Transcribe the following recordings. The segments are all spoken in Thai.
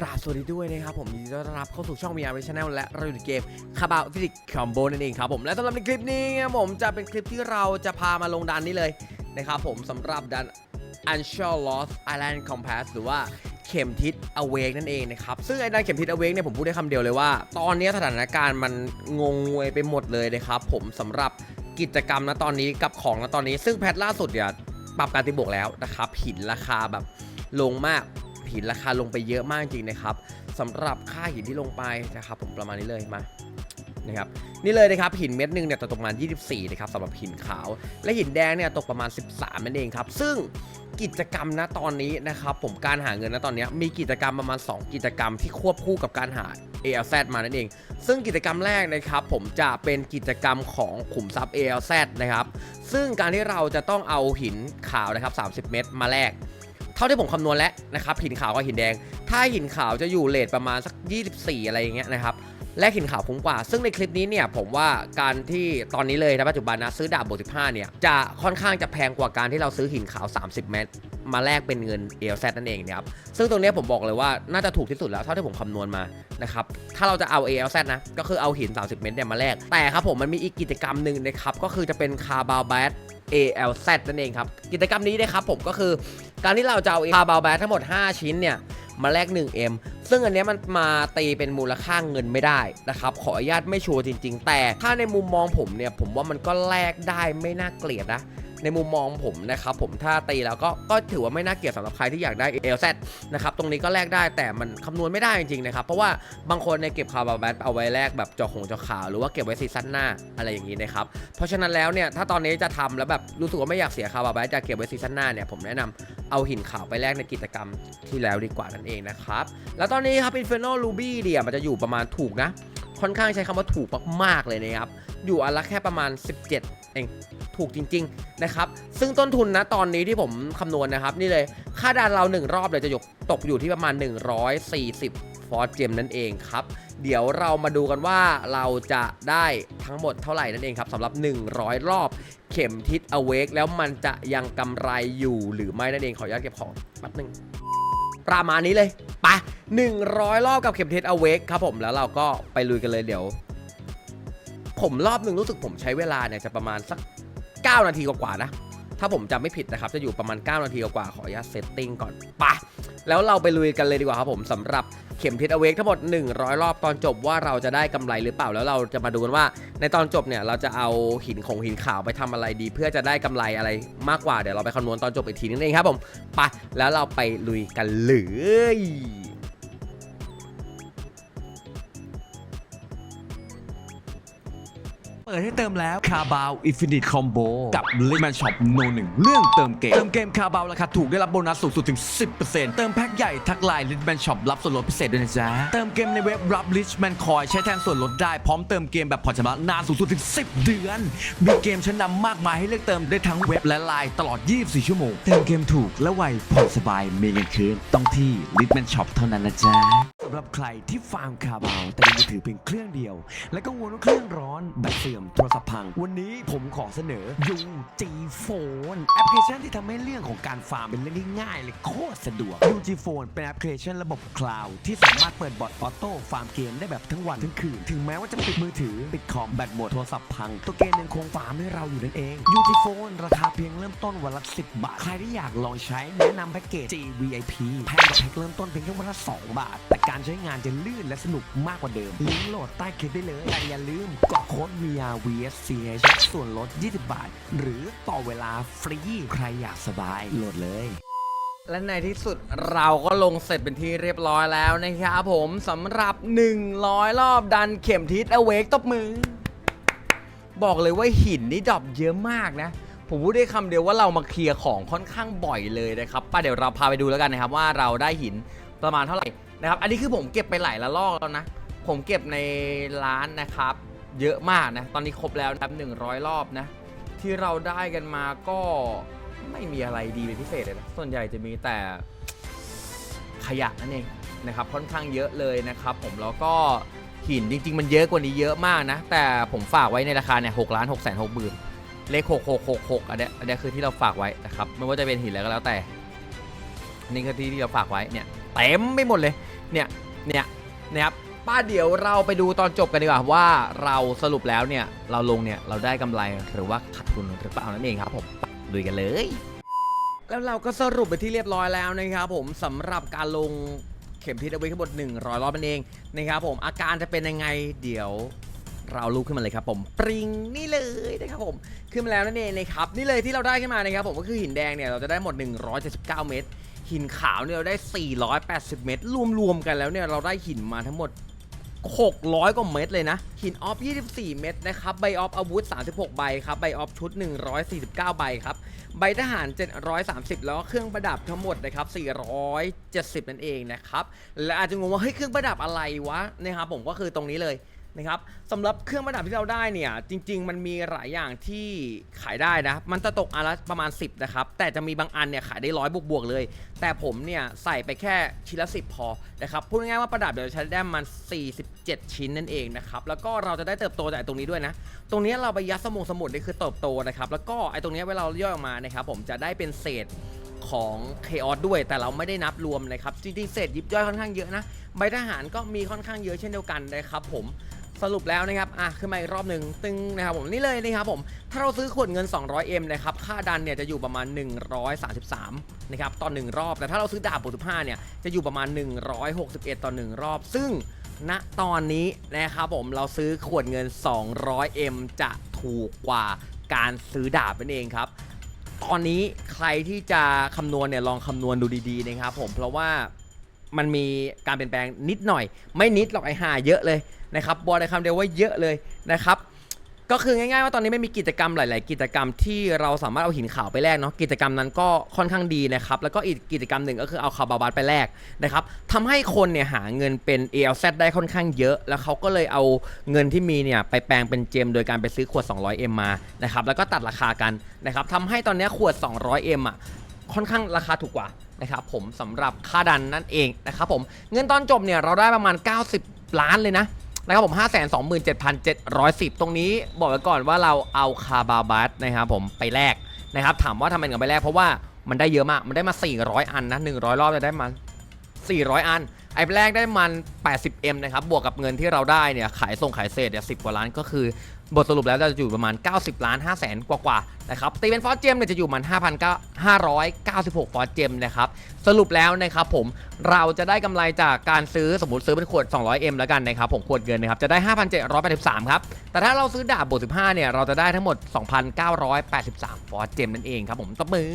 กราบสวัสดีด้วยนะครับผมยินดีต้อนรับเข้าสู่ช่อง VR Channel และเราอยู่ในเกมคาบาฟิสิกคอมโบนั่นเองครับผมและสำหรับในคลิปนี้ครับผมจะเป็นคลิปที่เราจะพามาลงดันนี้เลยนะครับผมสำหรับดัน u n s u r Lost Island Compass หรือว่าเข็มทิศ Awake นั่นเองนะครับ ซึ่งไอ้ดันเข็มทิศ Awake เนี่ยผมพูดได้คำเดียวเลยว่า ตอนนี้สถานการณ์มันงงงวยไปหมดเลยนะครับผมสำหรับกิจกรรมนะตอนนี้กับของนะตอนนี้ ซึ่งแพทล่าสุดเนี่ยปรับการตีบวกแล้วนะครับหินราคาแบบลงมาก หินราคาลงไปเยอะมากจริงนะครับสำหรับค่าหินที่ลงไปนะครับผมประมาณนี้เลยมานะครับนี่เลยนะครับหินเม็ดหนึ่งเนี่ยตกประมาณ 24นะครับสำหรับหินขาว และหินแดงเนี่ยตกประมาณ 13นั่นเองครับ ซึ่งกิจกรรมนะตอนนี้นะครับผมการหาเงินนะตอนนี้มีกิจกรรมประมาณ 2 กิจกรรมที่ควบคู่กับการหา ALZ มานั่นเอง ซึ่งกิจกรรมแรกนะครับผมจะเป็นกิจกรรมของขุมทรัพย์ ALZ นะครับซึ่งการที่เราจะต้องเอาหินขาวนะครับ30 เม็ดมาแลก ท่าที่ผมคำนวณแล้วนะครับหินขาวกับหินแดง ถ้าหินขาวจะอยู่เลทประมาณสัก 24 อะไรอย่างเงี้ยนะครับและหินขาวคุ้มกว่า ซึ่งในคลิปนี้เนี่ยผมว่าการที่ตอนนี้เลยนะปัจจุบันนะซื้อดาบบวก15 เนี่ย จะค่อนข้างจะแพงกว่าการที่เราซื้อหินขาว 30 เม็ดมาแลกเป็นเงิน ALZ นั่นเองนะครับซึ่งตรงนี้ผมบอกเลยว่าน่าจะถูกที่สุดแล้วเท่าที่ผมคำนวณมานะครับถ้าเราจะเอา ALZ นะก็คือเอาหิน 30 เม็ดเนี่ยมาแลกแต่ครับผมมันมีอีกกิจกรรมหนึ่งนะครับก็คือจะเป็นคาร์บาวแบท ALZ นั่นเองครับกิจกรรมนี้นะครับผมก็คือ การที่เราจะเอาคาบาลแบททั้งหมด 5 ชิ้นเนี่ยมาแลก 1M ซึ่งอันนี้มันมาตีเป็นมูลค่าเงินไม่ได้นะครับ ขออนุญาตไม่ชัวร์จริง ๆ แต่ถ้าในมุมมองผมเนี่ย ผมว่ามันก็แลกได้ไม่น่าเกลียดนะ ในมุมมองผมนะครับผมถ้าตีแล้วก็ก็ถือว่าไม่น่าเกลียดสำหรับใครที่อยากได้ LZ นะครับตรงนี้ก็แลกได้แต่มันคำนวณไม่ได้จริงๆนะครับเพราะว่าบางคนเนี่ยเก็บคาร์บาวแบทเอาไว้แลกแบบจอหงจอขาวหรือว่าเก็บไว้ซีซั่นหน้าอะไรอย่างนี้นะครับเพราะฉะนั้นแล้วเนี่ยถ้าตอนนี้จะทำแล้วแบบรู้สึกว่าไม่อยากเสียคาร์บาวแบทจะเก็บไว้ซีซั่นหน้าเนี่ยผมแนะนำเอาหินขาวไปแลกในกิจกรรมที่แล้วดีกว่านั่นเองนะครับแล้วตอนนี้ครับ Inferno Ruby เนี่ยมันจะอยู่ประมาณถูกนะค่อนข้างใช้คำว่าถูกมากๆเลยนะครับอยู่อันละแค่ประมาณ 17 เองถูกจริงๆนะครับซึ่งต้นทุนนะตอนนี้ที่ผมคำนวณนะครับ นี่เลยค่าดันเรา 1 รอบเลยจะยกตกอยู่ที่ประมาณ 140 ฟอร์เจมนั่นเองครับ เดี๋ยวเรามาดูกันว่าเราจะได้ทั้งหมดเท่าไหร่นั่นเองครับสำหรับ 100 รอบเข็มทิศ awake แล้วมันจะยังกำไรอยู่หรือไม่นั่นเองขออนุญาตเก็บของแป๊บนึงประมาณนี้เลยไป100 รอบกับเข็มทิศ awake ครับผมแล้วเราก็ไปลุยกันเลยเดี๋ยว ผมรอบหนึ่งรู้สึกผมใช้เวลาเนี่ยจะประมาณสัก 9 นาทีกว่าๆนะ ถ้าผมจำไม่ผิดนะครับ จะอยู่ประมาณ 9 นาทีกว่าๆขออนุญาตเซตติ้งก่อนปะแล้วเราไปลุยกันเลยดีกว่าครับผมสำหรับเข็มทิศ awake ทั้งหมด 100 รอบตอนจบว่าเราจะได้กำไรหรือเปล่าแล้วเราจะมาดูกันว่า ในตอนจบเนี่ยเราจะเอาหินของหินขาวไปทำอะไรดี เพื่อจะได้กำไรอะไรมากกว่าเดี๋ยวเราไปคำนวณตอนจบอีกทีนึงเองครับผมไปแล้วเราไปลุยกันเลย เปิดให้เติมแล้วคาบาวอินฟินิตคอมโบกับลิมันช็อปโนหนึ่งเรื่องเติมเกม เติมเกมคาบาวราคาถูกได้รับโบนัสสูงสุดถึง 10%เติมแพ็คใหญ่ทักไลน์ลิมันช็อปรับส่วนลดพิเศษด้วยนะจ๊ะ เติมเกมในเว็บรับลิชแมนคอยใช้แทนส่วนลดได้พร้อมเติมเกมแบบผ่อนชำระนานสูงสุดถึง 10 เดือน มีเกมชั้นนำมากมายให้เลือกเติมได้ทั้งเว็บและไลน์ตลอด 24 ชั่วโมง เติมเกมถูกและไวผ่อนสบายมีเงินคืนต้องที่ลิชแมนช็อปเท่านั้นนะจ๊ะสำหรับใครที่ฟาร์มคาบาวแต่มีมือถือเพียงเครื่องเดียว และกังวลว่าเครื่องร้อนแบตเสื่อมโทรศัพท์พัง วันนี้ผมขอเสนอ UG Phone แอปพลิเคชันที่ทำให้เรื่องของการฟาร์มเป็นเรื่องที่ง่ายเลยโคตรสะดวก UG Phone เป็นแอปพลิเคชันระบบคลาวด์ที่สามารถเปิดบอทออโต้ฟาร์มเกมได้แบบทั้งวันทั้งคืน ถึงแม้ว่าจะปิดมือถือปิดคอมแบตหมดโทรศัพท์พัง ตัวเกมยังคงฟาร์มให้เราอยู่นั่นเอง UG Phone ราคาเพียงเริ่มต้นวันละ10 บาท ใครที่อยากลองใช้แนะนำแพ็กเกจ GVIP แพงกว่าแพ็กเริ่มต้นเพียงแค่วันละ2บาทแต่การใช้งานจะลื่นและสนุกมากกว่าเดิม ลิงก์โหลดใต้คลิปได้เลย แต่อย่าลืมกดโค้ด VR VSCH ส่วนลด 20 บาท หรือต่อเวลาฟรี ใครอยากสบายโหลดเลยและในที่สุดเราก็ลงเสร็จเป็นที่เรียบร้อยแล้วนะครับผมสำหรับ 100 รอบดันเข็มทิศเอเวกตบมือ บอกเลยว่าหินนี่ดรอปเยอะมากนะ ผมพูดได้คำเดียวว่าเรามาเคลียร์ของค่อนข้างบ่อยเลยนะครับป้าเดี๋ยวเราพาไปดูแล้วกันนะครับว่าเราได้หินประมาณเท่าไหร่ นะครับ อันนี้คือผมเก็บไปหลายละลอกแล้วนะ ผมเก็บในร้านนะครับ เยอะมากนะ ตอนนี้ครบแล้วนะครับ100 รอบนะ ที่เราได้กันมาก็ไม่มีอะไรดีเป็นพิเศษเลยนะ ส่วนใหญ่จะมีแต่ขยะนั่นเองนะครับ ค่อนข้างเยอะเลยนะครับ ผมแล้วก็หินจริง ๆ มันเยอะกว่านี้เยอะมากนะ แต่ผมฝากไว้ในราคาเนี่ยหกล้านหกแสนหกหมื่นเลขหกหกหกหกอันเนี้ยอันเนี้ยคือที่เราฝากไว้นะครับ ไม่ว่าจะเป็นหินอะไรก็แล้วแต่ นี่คือที่ที่เราฝากไว้เนี่ยเต็มไปหมดเลย เนี่ย เนี่ยนะครับป้าเดี๋ยวเราไปดูตอนจบกันดีกว่าว่าเราสรุปแล้วเนี่ย เราลงเนี่ยเราได้กำไรหรือว่าขาดทุนหรือเปล่านั่นเองครับผมลุยกันเลย แล้วเราก็สรุปไปที่เรียบร้อยแล้วนะครับผมสำหรับการลงเข็มทิศเอาไว้ทั้งหมด100รอบนั่นเองนะครับผมอาการจะเป็นยังไงเดี๋ยวเราลุกขึ้นมาเลยครับผมปริงนี่เลยนะครับผมขึ้นมาแล้วนั่นเองนะครับนี่เลยที่เราได้ขึ้นมานะครับผมก็คือหินแดงเนี่ยเราจะได้หมด 179 เม็ด หินขาวเนี่ยเราได้ 480 เม็ดรวมๆกันแล้วเนี่ยเราได้หินมาทั้งหมด 600 กว่าเม็ดเลยนะ หินออฟ 24 เม็ดนะครับ ใบออฟอาวุธ 36 ใบครับ ใบออฟชุด 149 ใบครับ ใบทหาร 730 แล้วก็เครื่องประดับทั้งหมดนะครับ 470 นั่นเองนะครับ และอาจจะงงว่าเฮ้ยเครื่องประดับอะไรวะนะครับผมก็คือตรงนี้เลย นะครับสำหรับเครื่องประดับที่เราได้เนี่ยจริง ๆ มันมีหลายอย่างที่ขายได้นะ มันจะตกอันละประมาณ 10นะครับแต่จะมีบางอันเนี่ยขายได้ร้อยบวกๆเลย แต่ผมเนี่ยใส่ไปแค่ชิ้นละ 10 พอนะครับพูดง่ายๆว่าประดับเดี๋ยวใช้ได้มัน 47 ชิ้นนั่นเองนะครับแล้วก็เราจะได้เติบโตจากตรงนี้ด้วยนะ ตรงนี้เราไปยัดสมองสมุดนี่คือเติบโตนะครับแล้วก็ไอ้ตรงนี้เวลาเราย่อยออกมานะครับผมจะได้เป็นเศษของเคออสด้วยแต่เราไม่ได้นับรวมนะครับจริงๆเศษยิบย่อยค่อนข้างเยอะนะใบทหารก็มีค่อนข้างเยอะเช่นเดียวกันนะครับผม สรุปแล้วนะครับอะขึ้นมาอีกรอบหนึ่งตึงนะครับผมนี่เลยนะครับผมถ้าเราซื้อขวดเงิน 200M นะครับค่าดันเนี่ยจะอยู่ประมาณ 133นะครับต่อ1รอบ แต่ถ้าเราซื้อดาบ65เนี่ยจะอยู่ประมาณ 161 ต่อ 1 รอบ ซึ่งณตอนนี้นะครับผมเราซื้อขวดเงิน 200M จะถูกกว่าการซื้อดาบนั่นเองครับตอนนี้ใครที่จะคำนวณเนี่ยลองคำนวณดูดีๆนะครับผมเพราะว่ามันมีการเปลี่ยนแปลงนิดหน่อย ไม่นิดหรอกไอ้ห่าเยอะเลย นะครับบอกในคำเดียวว่าเยอะเลยนะครับก็คือง่ายๆว่าตอนนี้ไม่มีกิจกรรมหลาย ๆ กิจกรรมที่เราสามารถเอาหินขาวไปแลกเนาะกิจกรรมนั้นก็ค่อนข้างดีนะครับแล้วก็อีกกิจกรรมหนึ่งก็คือเอาคาบาบัสไปแลกนะครับทำให้คนเนี่ยหาเงินเป็น ALZ ได้ค่อนข้างเยอะ แล้วเขาก็เลยเอาเงินที่มีเนี่ยไปแปลงเป็นเจม โดยการไปซื้อขวด 200M มานะครับแล้วก็ตัดราคากันนะครับทำให้ตอนนี้ขวด 200M อะค่อนข้างราคาถูกกว่านะครับผมสำหรับค่าดันนั่นเองนะครับผมเงินตอนจบเนี่ยเราได้ประมาณ 90 ล้านเลยนะ นะครับผม5 2 7 7 1 0 ตรงนี้บอกไว้ก่อนว่าเราเอาคาบาบัสนะครับผมไปแลกนะครับถามว่าทำไมถึงไปแลกเพราะว่ามันได้เยอะมาก มันได้มา 400 อันนะ100 รอบจะได้มา 400 อัน ไอ้แรกได้มัน 80M นะครับ บวกกับเงินที่เราได้เนี่ย ขายส่งขายเศษเนี่ย10กว่าล้านก็คือบทสรุปแล้วจะอยู่ประมาณ 90 ล้าน5แสนกว่าๆนะครับ ตีเป็นฟอสเจมเนี่ยจะอยู่มัน5,596 ฟอสเจมนะครับ สรุปแล้วนะครับผม เราจะได้กำไรจากการซื้อสมมติซื้อเป็นขวด 200M แล้วกันนะครับ ผมขวดเงินนะครับ จะได้ 5,783 ครับ แต่ถ้าเราซื้อดาบบวก15 เนี่ย เราจะได้ทั้งหมด 2,983 ฟอสเจมนั่นเองครับผมตบมือ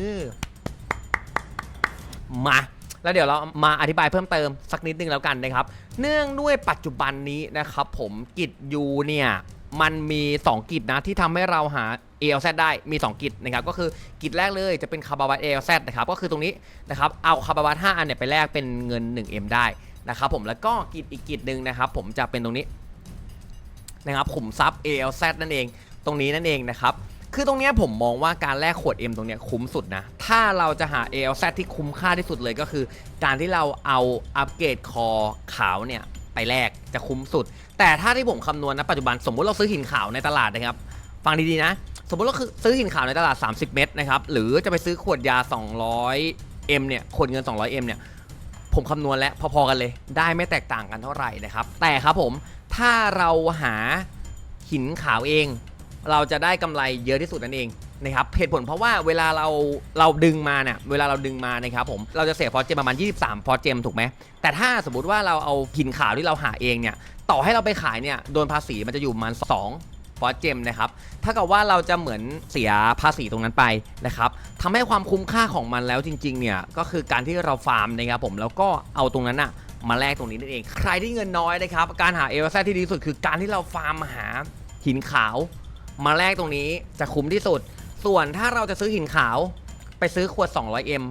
มา แล้วเดี๋ยวเรามาอธิบายเพิ่มเติมสักนิดนึงแล้วกันนะครับ เนื่องด้วยปัจจุบันนี้นะครับผมกิจยูเนี่ยมันมี 2 กิจนะที่ทำให้เราหา ALZ ได้มี 2 กิจนะครับก็คือกิจแรกเลยจะเป็นคาร์บาวัต ALZ นะครับก็คือตรงนี้นะครับเอาคาร์บาวัต5อันเนี่ยไปแลกเป็นเงิน 1M ได้นะครับผมแล้วก็กิจอีกกิจหนึ่งนะครับผมจะเป็นตรงนี้นะครับขุมทรัพย์ ALZ นั่นเอง ตรงนี้นั่นเองนะครับ คือตรงเนี้ยผมมองว่าการแลกขวด M ตรงเนี้ยคุ้มสุดนะ ถ้าเราจะหา ALZ ที่คุ้มค่าที่สุดเลยก็คือ การที่เราเอาอัปเกรดคอขาวเนี่ยไปแลกจะคุ้มสุด แต่ถ้าที่ผมคำนวณนะปัจจุบันสมมุติเราซื้อหินขาวในตลาดนะครับ ฟังดีๆนะ สมมติเราคือซื้อหินขาวในตลาด 30 เม็ดนะครับ หรือจะไปซื้อขวดยา 200M เนี่ย ขวดเงิน 200M เนี่ย ผมคำนวณแล้วพอๆกันเลย ได้ไม่แตกต่างกันเท่าไหร่นะครับ แต่ครับผม ถ้าเราหาหินขาวเอง เราจะได้กำไรเยอะที่สุดนั่นเองนะครับเหตุผลเพราะว่าเวลาเราเราดึงมาเนี่ยเวลาเราดึงมานะครับผมเราจะเสียฟอสเจมประมาณ 23 ฟอสเจมถูกไหมแต่ถ้าสมมติว่าเราเอาหินขาวที่เราหาเองเนี่ยต่อให้เราไปขายเนี่ยโดนภาษีมันจะอยู่ประมาณ 2ฟอสเจมนะครับถ้ากับว่าเราจะเหมือนเสียภาษีตรงนั้นไปนะครับทำให้ความคุ้มค่าของมันแล้วจริงๆเนี่ยก็คือการที่เราฟาร์มนะครับผมแล้วก็เอาตรงนั้นอะมาแลกตรงนี้นั่นเอง ใครที่เงินน้อยนะครับการหาเอลซ่ที่ดีที่สุดคือการที่เราฟาร์มหาหินขาว มาแลกตรงนี้จะคุ้มที่สุด ส่วนถ้าเราจะซื้อหินขาว ไปซื้อขวด 200M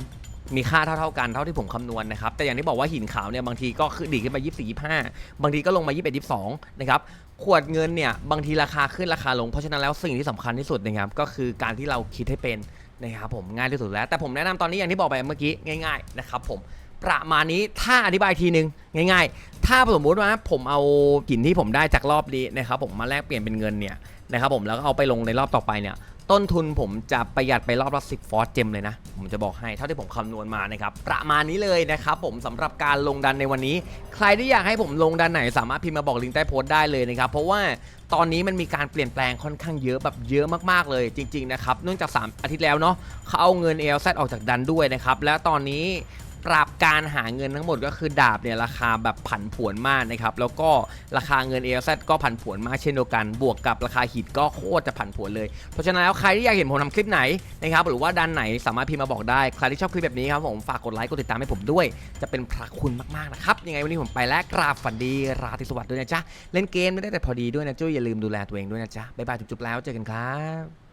มีค่าเท่าๆกันเท่าที่ผมคำนวณนะครับ แต่อย่างที่บอกว่าหินขาวเนี่ยบางทีก็คือดีขึ้นมา24 25 บางทีก็ลงมา 21 22 นะครับ ขวดเงินเนี่ยบางทีราคาขึ้นราคาลง เพราะฉะนั้นแล้วสิ่งที่สำคัญที่สุดนะครับก็คือการที่เราคิดให้เป็นนะครับผมง่ายที่สุดแล้ว แต่ผมแนะนำตอนนี้อย่างที่บอกไปเมื่อกี้ง่ายๆนะครับผมประมาณนี้ถ้าอธิบายทีนึงง่าย ๆ ถ้าสมมติว่าผมเอาหินที่ผมได้จากรอบนี้นะครับผมมาแลกเปลี่ยนเป็นเงินเนี่ย นะครับผมแล้วก็เอาไปลงในรอบต่อไปเนี่ยต้นทุนผมจะประหยัดไปรอบละสิบฟอสเจมเลยนะ ผมจะบอกให้เท่าที่ผมคำนวณมานะครับ ประมาณนี้เลยนะครับผมสำหรับการลงดันในวันนี้ ใครที่อยากให้ผมลงดันไหนสามารถพิมพ์มาบอกลิงก์ใต้โพสต์ได้เลยนะครับ เพราะว่าตอนนี้มันมีการเปลี่ยนแปลงค่อนข้างเยอะแบบเยอะมากๆเลยจริง ๆ นะครับเนื่องจาก 3 อาทิตย์แล้วเนาะเขาเอาเงิน l z ออกจากดันด้วยนะครับแล้วตอนนี้ ปรับการหาเงินทั้งหมดก็คือดาบเนี่ยราคาแบบผันผวนมากนะครับแล้วก็ราคาเงิน a อ z ก็ผันผวนมากเช่นเดียวกันบวกกับราคาหินก็โคตรจะผันผวนเลย เพราะฉะนั้นแล้วใครที่อยากเห็นผมทำคลิปไหนนะครับหรือว่าดันไหนสามารถพิมพ์มาบอกได้ ใครที่ชอบคลิปแบบนี้ครับผมฝากกดไลค์กดติดตามให้ผมด้วย จะเป็นพระคุณมากๆนะครับยังไงวันนี้ผมไปแล้วกราบฝันดีราตรีสวัสดิ์ด้วยนะจ๊ะเล่นเกมไม่ได้แต่พอดีด้วยนะจุ้ยอย่าลืมดูแลตัวเองด้วยนะจ๊ะบ๊ายบายจุ๊บๆแล้วเจอกันครับ